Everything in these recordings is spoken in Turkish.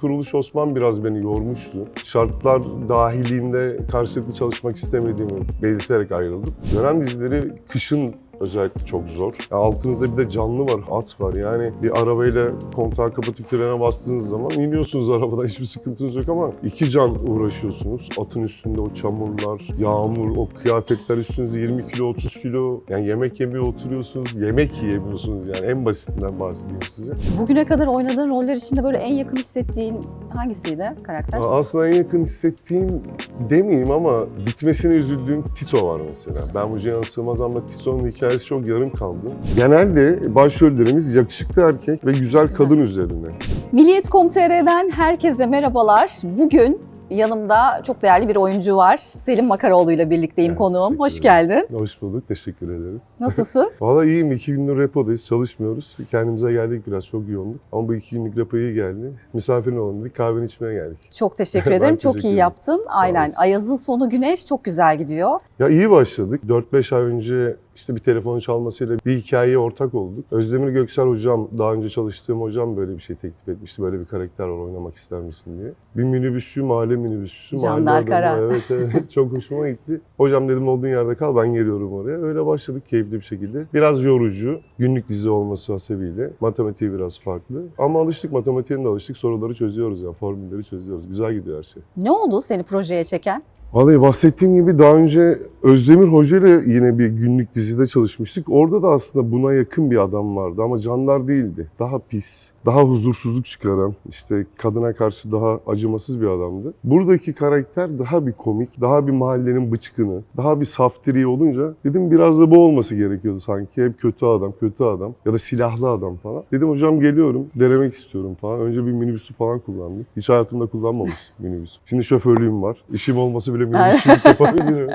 Kuruluş Osman biraz beni yormuştu. Şartlar dahilinde karşılıklı çalışmak istemediğimi belirterek ayrıldım. Dönem dizileri kışın özellikle çok zor. Ya altınızda bir de canlı var, at var. Yani bir arabayla kontağı kapatıp frene bastığınız zaman iniyorsunuz arabadan hiçbir sıkıntınız yok ama iki can uğraşıyorsunuz. Atın üstünde o çamurlar, yağmur, o kıyafetler üstünüzde 20 kilo, 30 kilo. Yani yemek yemeye oturuyorsunuz, yemek yiyemiyorsunuz yani en basitinden bahsedeyim size. Bugüne kadar oynadığın roller içinde böyle en yakın hissettiğin hangisiydi karakter? Aslında en yakın hissettiğim demeyeyim ama bitmesine üzüldüğüm Tito var mesela. Ben bu Cihan Sığmazan'la Tito'nun hikayesi çok yarım kaldı. Genelde başrollerimiz yakışıklı erkek ve güzel kadın üzerine. Milliyet.com.tr'den herkese merhabalar. Bugün yanımda çok değerli bir oyuncu var. Selim Makaroğlu ile birlikteyim Evet, konuğum. Hoş geldin. Hoş bulduk, teşekkür ederim. Nasılsın? Valla iyiyim, iki gündür repodayız, çalışmıyoruz. Kendimize geldik biraz, çok yoğunduk. Ama bu iki günlük repo iyi geldi. Misafirin olalım dedik, kahveni içmeye geldik. Çok teşekkür ederim. Çok teşekkür iyi ederim. yaptın. Aynen. Ayaz'ın sonu güneş çok güzel gidiyor. Ya iyi başladık. 4-5 ay önce işte bir telefon çalmasıyla bir hikayeye ortak olduk. Özdemir Göksel hocam, daha önce çalıştığım hocam böyle bir şey teklif etmişti. Böyle bir karakter var, oynamak ister misin diye. Bir minibüsçü, mahalle mahalle adamı. Kara. Evet, evet. Çok hoşuma gitti. Hocam dedim olduğun yerde kal, ben geliyorum oraya. Öyle başladık keyifli bir şekilde. Biraz yorucu, günlük dizi olması hasebiyle. Matematiği biraz farklı. Ama alıştık, matematiğe de alıştık. Soruları çözüyoruz ya, formülleri çözüyoruz. Güzel gidiyor her şey. Ne oldu seni projeye çeken? Vallahi bahsettiğim gibi daha önce Özdemir Hoca ile yine bir günlük dizide çalışmıştık. Orada da aslında buna yakın bir adam vardı ama canlar değildi. Daha pis, daha huzursuzluk çıkaran, işte kadına karşı daha acımasız bir adamdı. Buradaki karakter daha bir komik, daha bir mahallenin bıçkını, daha bir saftiri olunca dedim biraz da bu olması gerekiyordu sanki. Hep kötü adam, kötü adam ya da silahlı adam falan. Dedim hocam geliyorum, denemek istiyorum falan. Önce bir minibüsü falan kullandık. Hiç hayatımda kullanmamıştım minibüs. Şimdi şoförlüğüm var. İşim olması bile minibüsçülük yapabilirim.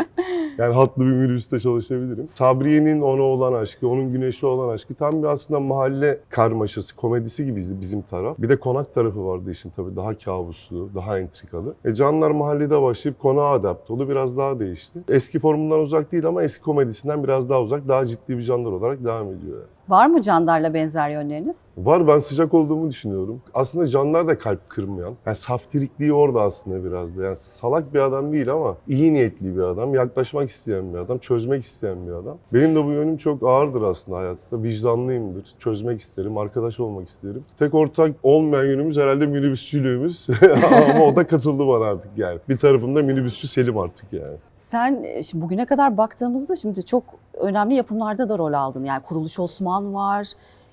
Yani hatlı bir minibüste çalışabilirim. Sabriye'nin ona olan aşkı, onun güneşi olan aşkı tam bir aslında mahalle karmaşası, komedisi gibiydi bizim taraf. Bir de konak tarafı vardı işin tabii daha kabuslu, daha entrikalı. E Canlar mahallede başlayıp konağa adapte oldu. Biraz daha değişti. Eski formundan uzak değil ama eski komedisinden biraz daha uzak, daha ciddi bir canlar olarak devam ediyor yani. Var mı Candar'la benzer yönleriniz? Var ben sıcak olduğumu düşünüyorum. Aslında canlar da kalp kırmayan. Yani saftirikliği orada aslında biraz da. Yani salak bir adam değil ama iyi niyetli bir adam. Yaklaşmak isteyen bir adam. Çözmek isteyen bir adam. Benim de bu yönüm çok ağırdır aslında hayatta. Vicdanlıyımdır. Çözmek isterim. Arkadaş olmak isterim. Tek ortak olmayan yönümüz herhalde minibüsçülüğümüz. ama o da katıldı bana artık yani. Bir tarafımda minibüsçü Selim artık yani. Sen e, şimdi bugüne kadar baktığımızda şimdi çok önemli yapımlarda da rol aldın. Yani Kuruluş Osman var,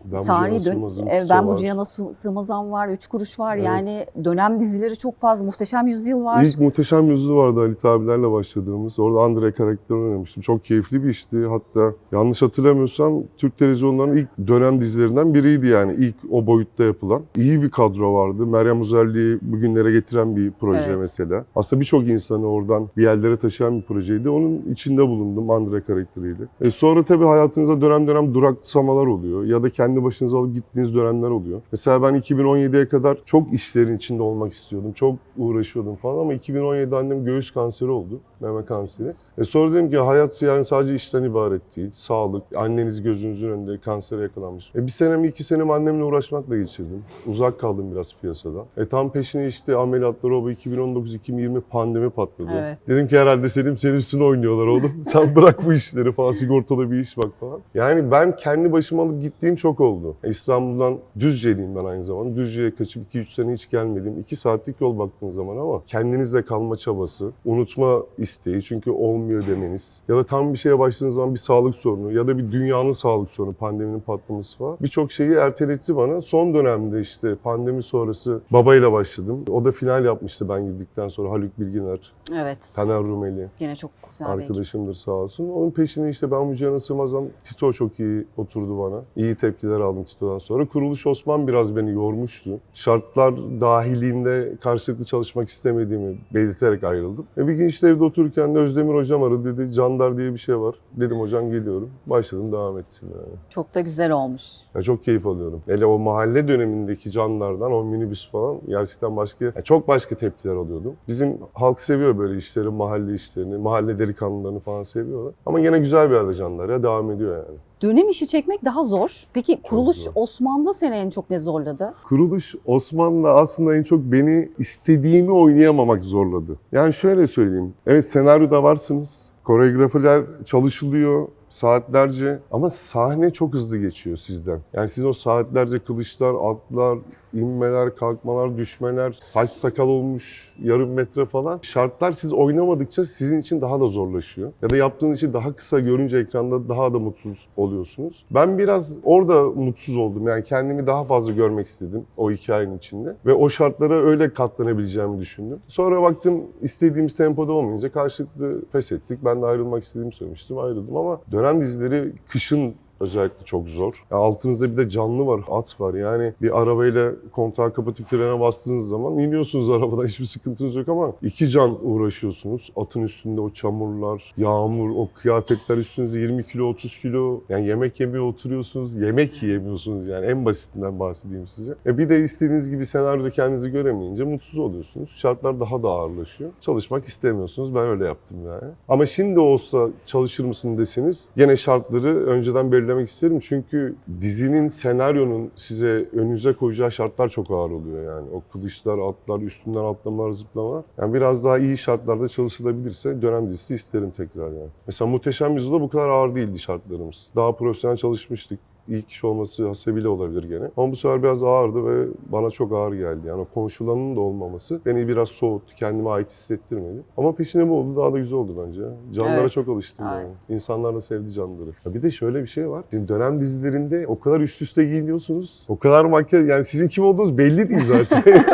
Ben Tarihi dön e, ben bu. Cihan'a Sığ- Sığmazan var, Üç Kuruş var. Evet. Yani dönem dizileri çok fazla. Muhteşem Yüzyıl var. İlk Muhteşem Yüzü vardı Halit abilerle başladığımız. Orada Andre karakterini oynamıştım. Çok keyifli bir işti. Hatta yanlış hatırlamıyorsam Türk televizyonlarının ilk dönem dizilerinden biriydi yani. İlk o boyutta yapılan. İyi bir kadro vardı. Meryem Uzerli'yi bugünlere getiren bir proje Evet. mesela. Aslında birçok insanı oradan bir yerlere taşıyan bir projeydi. Onun içinde bulundum Andre karakteriyle. E sonra tabii hayatınızda dönem dönem duraksamalar oluyor. Ya da kendi başınıza alıp gittiğiniz dönemler oluyor. Mesela ben 2017'ye kadar çok işlerin içinde olmak istiyordum. Çok uğraşıyordum falan ama 2017'de annem göğüs kanseri oldu. Meme kanseri. E sonra dedim ki hayat yani sadece işten ibaret değil. Sağlık, anneniz gözünüzün önünde kansere yakalanmış. E bir senemi iki senemi annemle uğraşmakla geçirdim. Uzak kaldım biraz piyasadan. E tam peşine işte ameliyatlar o bu 2019-2020 pandemi patladı. Evet. Dedim ki herhalde Selim senin üstüne oynuyorlar oğlum. Sen bırak bu işleri falan sigortalı bir iş bak falan. Yani ben kendi başıma alıp gittiğim çok oldu. İstanbul'dan Düzce'liyim ben aynı zamanda. Düzce'ye kaçıp 2-3 sene hiç gelmedim. 2 saatlik yol baktığın zaman ama kendinizle kalma çabası, unutma isteği çünkü olmuyor demeniz ya da tam bir şeye başladığınız zaman bir sağlık sorunu ya da bir dünyanın sağlık sorunu, pandeminin patlaması falan birçok şeyi erteletti bana. Son dönemde işte pandemi sonrası babayla başladım. O da final yapmıştı ben gittikten sonra Haluk Bilginer, Evet. Taner Rumeli Yine çok güzel arkadaşımdır sağ olsun. Onun peşine işte ben bu Cihan'a sığmazdan Tito çok iyi oturdu bana. İyi tepkiler aldım Tito'dan sonra. Kuruluş Osman biraz beni yormuştu. Şartlar dahilinde karşılıklı çalışmak istemediğimi belirterek ayrıldım. E bir gün işte evde otururken de Özdemir hocam aradı dedi. Candar diye bir şey var. Dedim hocam geliyorum. Başladım devam etsin yani. Çok da güzel olmuş. Ya çok keyif alıyorum. Hele o mahalle dönemindeki canlardan, o minibüs falan gerçekten başka, ya çok başka tepkiler alıyordum. Bizim halk seviyor böyle işleri, mahalle işlerini, mahalle delikanlılarını falan seviyorlar. Ama yine güzel bir yerde canlar ya, devam ediyor yani. Dönem işi çekmek daha zor. Peki kuruluş zor. Osman'da seni en çok ne zorladı? Kuruluş Osman'la aslında en çok beni istediğimi oynayamamak zorladı. Yani şöyle söyleyeyim. Evet senaryoda varsınız. Koreografiler çalışılıyor saatlerce ama sahne çok hızlı geçiyor sizden. Yani sizin o saatlerce kılıçlar, atlar, inmeler, kalkmalar, düşmeler, saç sakal olmuş yarım metre falan. Şartlar siz oynamadıkça sizin için daha da zorlaşıyor. Ya da yaptığınız işi daha kısa görünce ekranda daha da mutsuz oluyorsunuz. Ben biraz orada mutsuz oldum. Yani kendimi daha fazla görmek istedim o hikayenin içinde. Ve o şartlara öyle katlanabileceğimi düşündüm. Sonra baktım istediğimiz tempoda olmayınca karşılıklı pes ettik. Ben de ayrılmak istediğimi söylemiştim. Ayrıldım ama dönem dizileri kışın özellikle çok zor. Ya altınızda bir de canlı var, at var. Yani bir arabayla kontağı kapatıp frene bastığınız zaman iniyorsunuz arabadan hiçbir sıkıntınız yok ama iki can uğraşıyorsunuz. Atın üstünde o çamurlar, yağmur, o kıyafetler üstünüzde 20 kilo, 30 kilo. Yani yemek yemeye oturuyorsunuz, yemek yiyemiyorsunuz yani en basitinden bahsedeyim size. E bir de istediğiniz gibi senaryoda kendinizi göremeyince mutsuz oluyorsunuz. Şartlar daha da ağırlaşıyor. Çalışmak istemiyorsunuz. Ben öyle yaptım yani. Ama şimdi olsa çalışır mısın deseniz gene şartları önceden belirlemek isterim. Çünkü dizinin, senaryonun size önünüze koyacağı şartlar çok ağır oluyor yani. O kılıçlar, atlar, üstünden atlamalar, zıplamalar. Yani biraz daha iyi şartlarda çalışılabilirse dönem dizisi isterim tekrar yani. Mesela Muhteşem Yüzyılda bu kadar ağır değildi şartlarımız. Daha profesyonel çalışmıştık. İyi kişi olması hasebiyle olabilir gene. Ama bu sefer biraz ağırdı ve bana çok ağır geldi. Yani konuşulanın da olmaması beni biraz soğuttu. Kendime ait hissettirmedi. Ama peşine bu oldu. Daha da güzel oldu bence. Canlara Evet. çok alıştım Aynen. yani. İnsanlar da sevdi canları. Ya bir de şöyle bir şey var. Şimdi dönem dizilerinde o kadar üst üste giyiniyorsunuz. O kadar makyaj. Yani sizin kim olduğunuz belli değil zaten.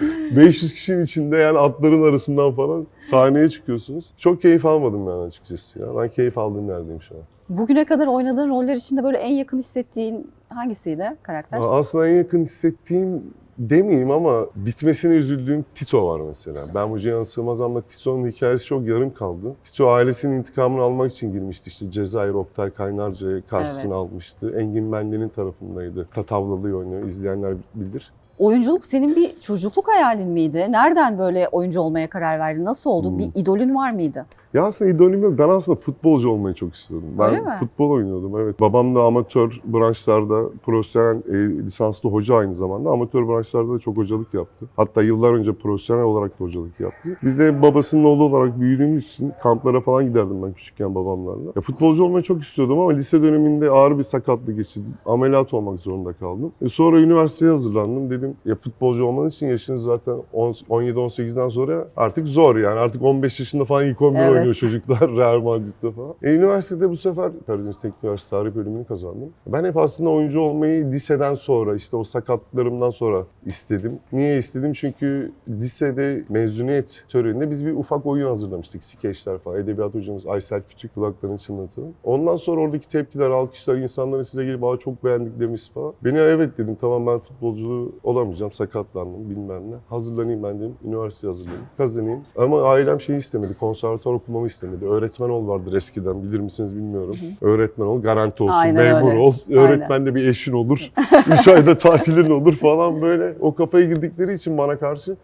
500 kişinin içinde yani atların arasından falan sahneye çıkıyorsunuz. Çok keyif almadım yani açıkçası ya. Ben keyif aldığım yerdeyim şu an. Bugüne kadar oynadığın roller içinde böyle en yakın hissettiğin hangisiydi karakter? Aslında en yakın hissettiğim demeyeyim ama bitmesine üzüldüğüm Tito var mesela. Ben bu Cihan Sığmaz ama Tito'nun hikayesi çok yarım kaldı. Tito ailesinin intikamını almak için girmişti. İşte Cezayir Oktay Kaynarca'yı karşısına Evet. almıştı. Engin Benli'nin tarafındaydı. Tatavlalı oynuyor. İzleyenler bilir. Oyunculuk senin bir çocukluk hayalin miydi? Nereden böyle oyuncu olmaya karar verdin? Nasıl oldu? Hmm. Bir idolün var mıydı? Ya aslında idolüm yok. Ben aslında futbolcu olmayı çok istiyordum. Ben Öyle mi? futbol oynuyordum evet. Babam da amatör branşlarda profesyonel e, lisanslı hoca aynı zamanda. Amatör branşlarda da çok hocalık yaptı. Hatta yıllar önce profesyonel olarak da hocalık yaptı. Biz de babasının oğlu olarak büyüdüğümüz için kamplara falan giderdim ben küçükken babamlarla. Ya, futbolcu olmayı çok istiyordum ama lise döneminde ağır bir sakatlık geçirdim. Ameliyat olmak zorunda kaldım. E, sonra üniversiteye hazırlandım. Dedim ya futbolcu olman için yaşınız zaten 10 17-18'den sonra artık zor yani. Artık 15 yaşında falan ilk 11 Evet. oynuyor çocuklar Real Madrid'de falan. E, üniversitede bu sefer Karadeniz Teknik Üniversitesi tarih bölümünü kazandım. Ben hep aslında oyuncu olmayı liseden sonra işte o sakatlıklarımdan sonra istedim. Niye istedim? Çünkü lisede mezuniyet töreninde biz bir ufak oyun hazırlamıştık. Skeçler falan. Edebiyat hocamız Aysel Küçük kulaklarını çınlatalım. Ondan sonra oradaki tepkiler, alkışlar, insanların size gelip çok beğendik demesi falan. Beni evet dedim tamam ben futbolculuğu olamayacağım. Sakatlandım bilmem ne. Hazırlanayım ben dedim. Üniversiteye hazırlanayım. Kazanayım. Ama ailem şeyi istemedi. Konservatuar okumamı istemedi. Öğretmen ol vardır eskiden. Bilir misiniz bilmiyorum. Öğretmen ol, garanti olsun, Aynen memur öyle. ol. Aynen. Öğretmen de bir eşin olur. Üç ayda tatilin olur falan böyle. O kafaya girdikleri için bana karşı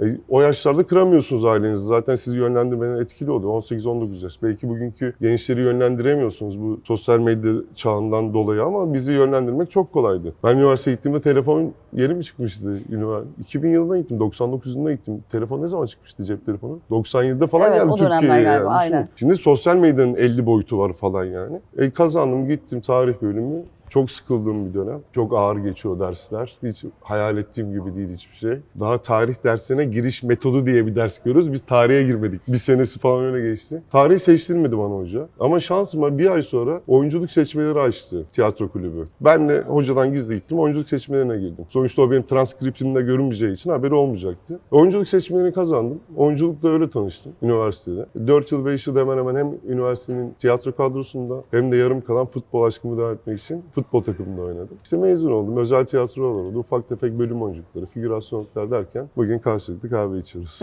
e, o yaşlarda kıramıyorsunuz ailenizi. Zaten sizi yönlendirmenin etkili oluyor. 18-19 yaş. Belki bugünkü gençleri yönlendiremiyorsunuz bu sosyal medya çağından dolayı ama bizi yönlendirmek çok kolaydı. Ben üniversiteye gittiğimde telefon yeni mi çıkmıştı? Üniversite? 2000 yılında gittim, 99 yılında gittim. Telefon ne zaman çıkmıştı cep telefonu? 97'de falan Evet, geldi o dönemler Türkiye'ye galiba, yani. Aynen. Şimdi sosyal medyanın 50 boyutu var falan yani. E, kazandım, gittim tarih bölümü. Çok sıkıldığım bir dönem. Çok ağır geçiyor dersler. Hiç hayal ettiğim gibi değil hiçbir şey. Daha tarih dersine giriş metodu diye bir ders görüyoruz. Biz tarihe girmedik. Bir senesi falan öyle geçti. Tarih seçtirmedi bana hoca. Ama şansıma bir ay sonra oyunculuk seçmeleri açtı tiyatro kulübü. Ben de hocadan gizli gittim. Oyunculuk seçmelerine girdim. Sonuçta o benim transkriptimde görünmeyeceği için haberi olmayacaktı. Oyunculuk seçmelerini kazandım. Oyunculukla öyle tanıştım üniversitede. 4 yıl 5 yıl hemen hemen hem üniversitenin tiyatro kadrosunda hem de yarım kalan futbol aşkımı devam etmek için futbol takımında oynadım. İşte mezun oldum. Özel tiyatrolar oldu. Ufak tefek bölüm oyunculukları, figürasyonluklar derken bugün karşılıklı kahve içiyoruz.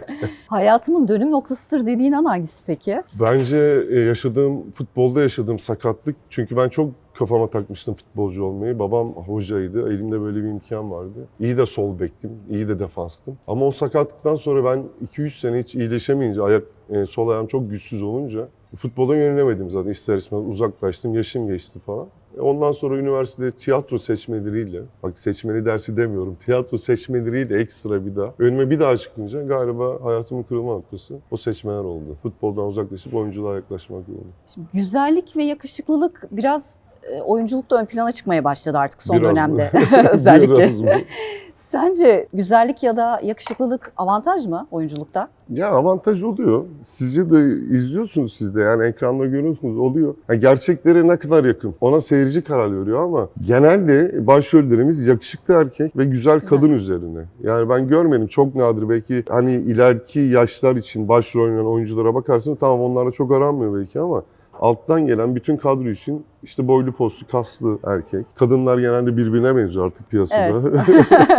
Hayatımın dönüm noktasıdır dediğin an hangisi peki? Bence e, yaşadığım, futbolda yaşadığım sakatlık çünkü ben çok kafama takmıştım futbolcu olmayı. Babam hocaydı. Elimde böyle bir imkan vardı. İyi de sol bektim. iyi de defanstım. Ama o sakatlıktan sonra ben 2-3 sene hiç iyileşemeyince, ayak e, sol ayağım çok güçsüz olunca futbola yönelemedim zaten. İster istemez uzaklaştım. Yaşım geçti falan. E, Ondan sonra üniversitede tiyatro seçmeleriyle, bak seçmeli dersi demiyorum, tiyatro seçmeleriyle ekstra bir daha, önüme bir daha çıkınca galiba hayatımın kırılma noktası o seçmeler oldu. Futboldan uzaklaşıp oyunculuğa yaklaşmak oldu. Şimdi güzellik ve yakışıklılık biraz e, oyunculukta ön plana çıkmaya başladı artık son Biraz dönemde özellikle. Biraz? Sence güzellik ya da yakışıklılık avantaj mı oyunculukta? Ya avantaj oluyor. Sizce de izliyorsunuz siz de yani ekranda görüyorsunuz oluyor. Yani gerçeklere ne kadar yakın ona seyirci karar veriyor ama genelde başrollerimiz yakışıklı erkek ve güzel kadın üzerine. Yani ben görmedim çok nadir belki hani ileriki yaşlar için başrol oynayan oyunculara bakarsınız tamam onlarla çok aranmıyor belki ama alttan gelen bütün kadro için işte boylu postlu kaslı erkek. Kadınlar genelde birbirine benziyor artık piyasada.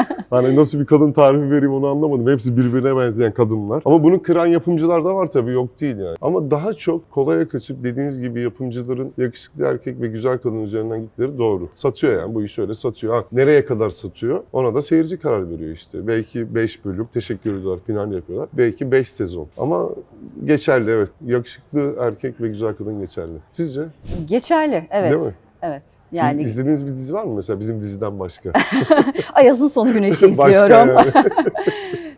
hani nasıl bir kadın tarifi vereyim onu anlamadım. Hepsi birbirine benzeyen kadınlar. Ama bunu kıran yapımcılar da var tabii yok değil yani. Ama daha çok kolaya kaçıp dediğiniz gibi yapımcıların yakışıklı erkek ve güzel kadın üzerinden gittikleri doğru. Satıyor yani bu işi öyle satıyor. Ha, nereye kadar satıyor? Ona da seyirci karar veriyor işte. Belki 5 bölüm teşekkür ediyorlar final yapıyorlar. Belki 5 sezon. Ama geçerli evet. Yakışıklı erkek ve güzel kadın geçerli. Sizce? Geçerli, evet. Değil mi? Evet. Yani İz- İzlediğiniz bir dizi var mı mesela bizim diziden başka? Ayaz'ın sonu güneşi başka izliyorum. yani.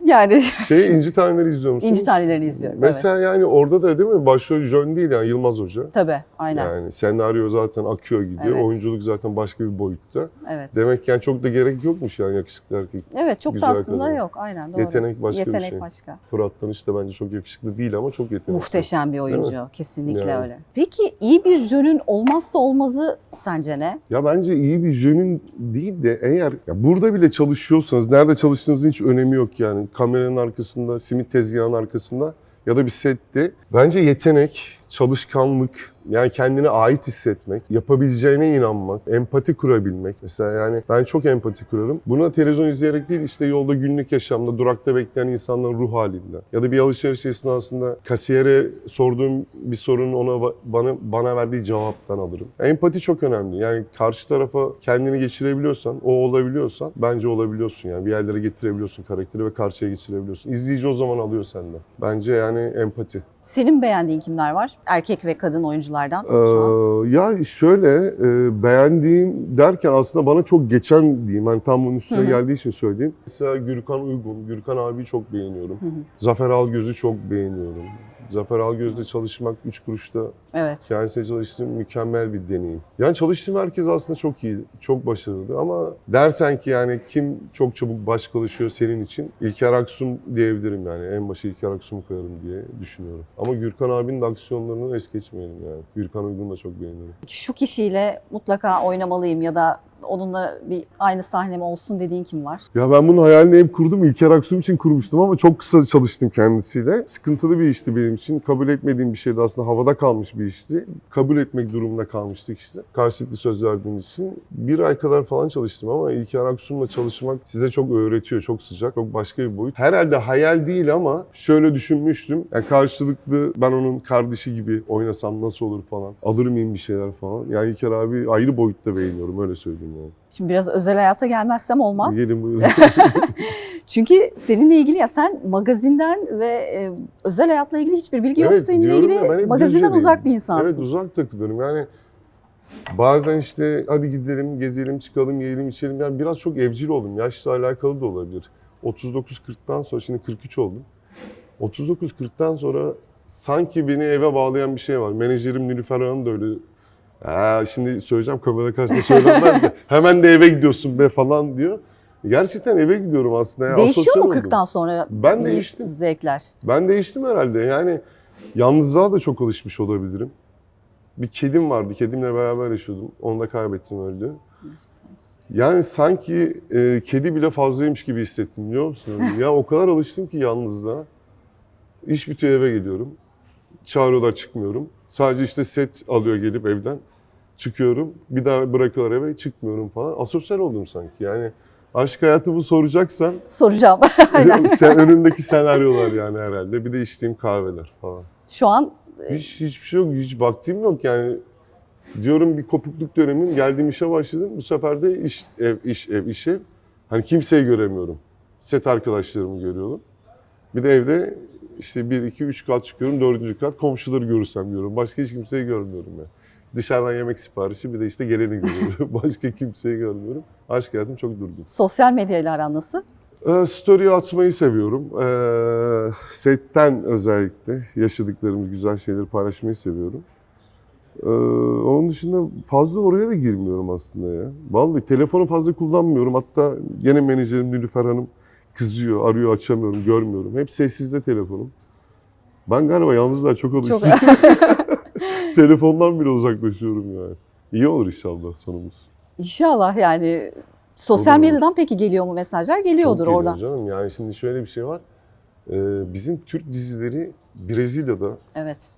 yani Şey İnci Taneleri izliyor musunuz? İnci Tanelerini izliyorum. Mesela yani orada da değil mi başrol Jön değil yani Yılmaz Hoca. Evet. Tabii, aynen. Yani senaryo zaten akıyor gidiyor. Evet. Oyunculuk zaten başka bir boyutta. Evet. Demek ki yani çok da gerek yokmuş yani yakışıklı erkek. Evet, çok da aslında kadın. yok. Aynen doğru. Yetenek başka Yetenek bir şey. başka. Fırat Tanış da bence çok yakışıklı değil ama çok yetenekli. Muhteşem bir oyuncu. Kesinlikle Yani. öyle. Peki iyi bir jönün olmazsa olmazı sence ne? Ya bence iyi bir jönün değil de eğer ya burada bile çalışıyorsanız nerede çalıştığınızın hiç önemi yok yani. Kameranın arkasında, simit tezgahının arkasında ya da bir sette. Bence yetenek, çalışkanlık, yani kendine ait hissetmek, yapabileceğine inanmak, empati kurabilmek. Mesela yani ben çok empati kurarım. Bunu da televizyon izleyerek değil işte yolda günlük yaşamda durakta bekleyen insanların ruh halinden. Ya da bir alışveriş esnasında kasiyere sorduğum bir sorunun ona bana bana verdiği cevaptan alırım. Empati çok önemli. Yani karşı tarafa kendini geçirebiliyorsan, o olabiliyorsan bence olabiliyorsun yani. Bir yerlere getirebiliyorsun karakteri ve karşıya geçirebiliyorsun. İzleyici o zaman alıyor senden. Bence yani empati. Senin beğendiğin kimler var? Erkek ve kadın oyunculardan. Ee, ya şöyle e, beğendiğim derken aslında bana çok geçen diyeyim. Hani tam bunun üstüne Hı hı. geldiği için söyleyeyim. Mesela Gürkan Uygun. Gürkan abi çok beğeniyorum. Hı hı. Zafer Algöz'ü çok beğeniyorum. Zafer Algöz'le çalışmak 3 kuruşta Evet. kendisiyle çalıştığım mükemmel bir deneyim. Yani çalıştığım herkes aslında çok iyi, çok başarılı ama dersen ki yani kim çok çabuk baş kalışıyor senin için İlker Aksum diyebilirim yani. En başa İlker Aksum'u koyarım diye düşünüyorum. Ama Gürkan abinin de aksiyonlarını es geçmeyelim yani. Gürkan Uygun'u da çok beğeniyorum. Şu kişiyle mutlaka oynamalıyım ya da onunla bir aynı sahnem olsun dediğin kim var? Ya ben bunun hayalini hep kurdum. İlker Aksum için kurmuştum ama çok kısa çalıştım kendisiyle. Sıkıntılı bir işti benim için. Kabul etmediğim bir şeydi aslında. Havada kalmış bir işti. Kabul etmek durumunda kalmıştık işte. Karşılıklı söz verdiğimiz için. Bir ay kadar falan çalıştım ama İlker Aksum'la çalışmak size çok öğretiyor. Çok sıcak. Çok başka bir boyut. Herhalde hayal değil ama şöyle düşünmüştüm. Yani karşılıklı ben onun kardeşi gibi oynasam nasıl olur falan. Alır mıyım bir şeyler falan. Yani İlker abi ayrı boyutta beğeniyorum. Öyle söyleyeyim Şimdi biraz özel hayata gelmezsem olmaz. Gelin buyurun. Çünkü seninle ilgili ya sen magazinden ve e, özel hayatla ilgili hiçbir bilgi yok. Evet, Seninle diyorum ilgili ya, magazinden uzak bir insansın. Evet uzak takılıyorum yani bazen işte hadi gidelim gezelim çıkalım yiyelim içelim yani biraz çok evcil oldum yaşla alakalı da olabilir 39-40'tan sonra şimdi 43 oldum 39-40'tan sonra sanki beni eve bağlayan bir şey var menajerim Nilüfer Hanım da öyle "Ha, şimdi söyleyeceğim kamera karşısında söylenmez de hemen de eve gidiyorsun be falan diyor gerçekten eve gidiyorum aslında ya, Değişiyor mu oldum. 40'tan sonra Ben değiştim. zevkler? Ben değiştim herhalde. Yani yalnızlığa da çok alışmış olabilirim. Bir kedim vardı. Kedimle beraber yaşıyordum. Onu da kaybettim öldü. Yani sanki e, kedi bile fazlaymış gibi hissettim biliyor musun? ya o kadar alıştım ki yalnızlığa. İş bitiyor eve geliyorum. Çağırıyorlar çıkmıyorum. Sadece işte set alıyor gelip evden. Çıkıyorum. Bir daha bırakıyorlar eve çıkmıyorum falan. Asosyal oldum sanki. Yani aşk hayatımı soracaksan Soracağım. Sen, önümdeki senaryolar yani herhalde. Bir de içtiğim kahveler falan. Şu an Hiç hiçbir şey yok. Hiç vaktim yok yani. Diyorum bir kopukluk dönemim. Geldiğim işe başladım. Bu sefer de iş, ev, iş, ev, iş, ev. Hani kimseyi göremiyorum. Set arkadaşlarımı görüyorum. Bir de evde işte bir, iki, üç kat çıkıyorum. Dördüncü kat komşuları görürsem diyorum. Başka hiç kimseyi görmüyorum ya. Dışarıdan yemek siparişi bir de işte geleni görüyorum. Başka kimseyi görmüyorum. Aşk hayatım çok durgun. Sosyal medyayla aran nasıl? Ee, story atmayı seviyorum. Ee, setten özellikle yaşadıklarımız güzel şeyleri paylaşmayı seviyorum. Ee, onun dışında fazla oraya da girmiyorum aslında ya. Vallahi telefonu fazla kullanmıyorum. Hatta gene menajerim Nilüfer Hanım kızıyor, arıyor, açamıyorum, görmüyorum. Hep sessizde telefonum. Ben galiba yalnızlığa çok Çok alıştım. Telefondan bile uzaklaşıyorum yani. İyi olur inşallah sonumuz. İnşallah yani sosyal medyadan peki geliyor mu mesajlar? Geliyordur Çok geliyor oradan. canım. Yani şimdi şöyle bir şey var. Ee, bizim Türk dizileri Brezilya'da, Evet.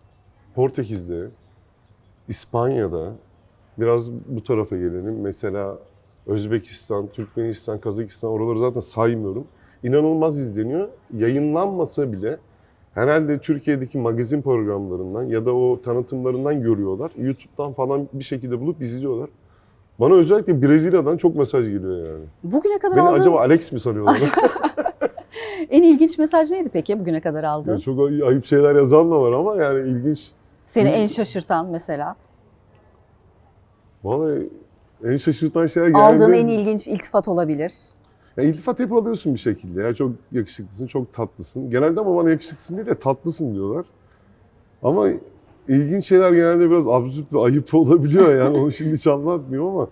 Portekiz'de, İspanya'da, biraz bu tarafa gelelim. Mesela Özbekistan, Türkmenistan, Kazakistan oraları zaten saymıyorum. İnanılmaz izleniyor. Yayınlanmasa bile herhalde Türkiye'deki magazin programlarından ya da o tanıtımlarından görüyorlar. YouTube'dan falan bir şekilde bulup izliyorlar. Bana özellikle Brezilya'dan çok mesaj geliyor yani. Bugüne kadar Beni aldığın acaba Alex mi sanıyorlar? en ilginç mesaj neydi peki bugüne kadar Ya aldığın? çok ay- ayıp şeyler yazan da var ama yani ilginç. Seni en şaşırtan mesela? Vallahi en şaşırtan şeyler genelde... Aldığın en ilginç iltifat olabilir. Ya iltifat hep alıyorsun bir şekilde ya. Çok yakışıklısın, çok tatlısın. Genelde ama bana yakışıklısın değil de tatlısın diyorlar. Ama ilginç şeyler genelde biraz absürt ve ayıp olabiliyor yani. Onu şimdi hiç anlatmıyorum ama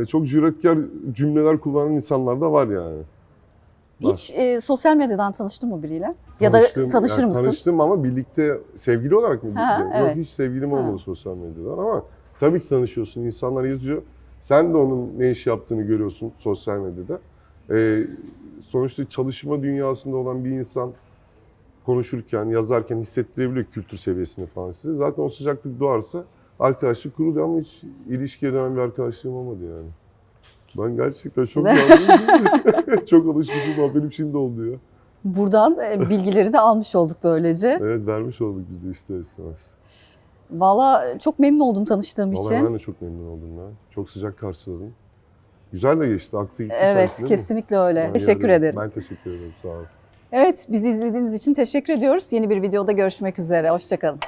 e, çok cüretkar cümleler kullanan insanlar da var yani. Hiç e, sosyal medyadan tanıştın mı biriyle? Ya da Tanıştım, tanışır yani mısın? Tanıştım ama birlikte sevgili olarak mı? Ha, birlikte? evet. Yok hiç sevgilim Ha. olmadı sosyal medyadan ama tabii ki tanışıyorsun. İnsanlar yazıyor. Sen de onun ne iş yaptığını görüyorsun sosyal medyada. Ee, sonuçta çalışma dünyasında olan bir insan konuşurken, yazarken hissettirebiliyor kültür seviyesini falan size. Zaten o sıcaklık doğarsa arkadaşlık kuruluyor ama hiç ilişkiye dönen bir arkadaşlığım olmadı yani. Ben gerçekten çok çok alışmışım ama benim şimdi oldu ya. Buradan e, bilgileri de almış olduk böylece. Evet vermiş olduk biz de ister istemez. Valla çok memnun oldum tanıştığım Vallahi için. ben de çok memnun oldum ya. Çok sıcak karşıladım. Güzel de geçti, aktı gitti Evet, sanki, değil mi? kesinlikle öyle. Yani teşekkür yani ederim. Ben teşekkür ederim, sağ olun. Evet, bizi izlediğiniz için teşekkür ediyoruz. Yeni bir videoda görüşmek üzere. Hoşçakalın.